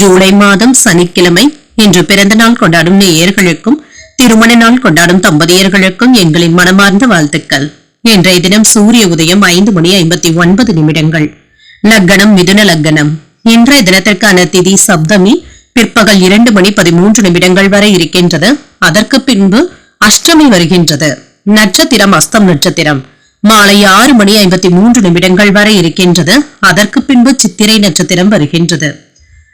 ஜூலை மாதம் சனிக்கிழமை இன்று பிறந்த நாள் கொண்டாடும் நேயர்களுக்கும் திருமண நாள் கொண்டாடும் தம்பதியர்களுக்கும் எங்களின் மனமார்ந்த வாழ்த்துக்கள். இன்றைய தினம் சூரிய உதயம் ஐந்து மணி ஐம்பத்தி ஒன்பது நிமிடங்கள். லக்கணம் மிதுன லக்கணம். இன்றைய தினத்திற்கான திதி சப்தமி பிற்பகல் இரண்டு மணி பதிமூன்று நிமிடங்கள் வரை இருக்கின்றது. அதற்கு பின்பு அஷ்டமி வருகின்றது. நட்சத்திரம் அஸ்தம் நட்சத்திரம். மாலை ஆறு மணி ஐம்பத்தி மூன்று நிமிடங்கள் வரை இருக்கின்றது. அதற்கு பின்பு சித்திரை நட்சத்திரம் வருகின்றது.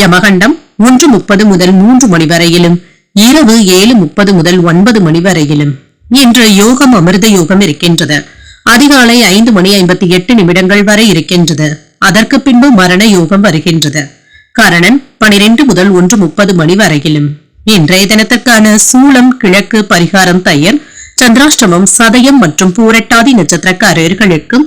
யமகண்டம் ஒன்று முப்பது முதல் மூன்று மணி வரையிலும் இரவு ஏழு முப்பது முதல் ஒன்பது மணி வரையிலும். இன்று யோகம் அமிர்த யோகம் இருக்கின்றது. அதிகாலை ஐந்து மணி ஐம்பத்தி எட்டு நிமிடங்கள் வரை இருக்கின்றது. அதற்கு பின்பு மரண யோகம் வருகின்றது. கரணன் பனிரெண்டு முதல் ஒன்று முப்பது மணி வரையிலும். இன்றைய தினத்திற்கான சூளம் கிழக்கு பரிகாரம் தையல் சந்திராஷ்டமம் சதயம் மற்றும் பூரட்டாதி நட்சத்திரக்காரர்களுக்கும்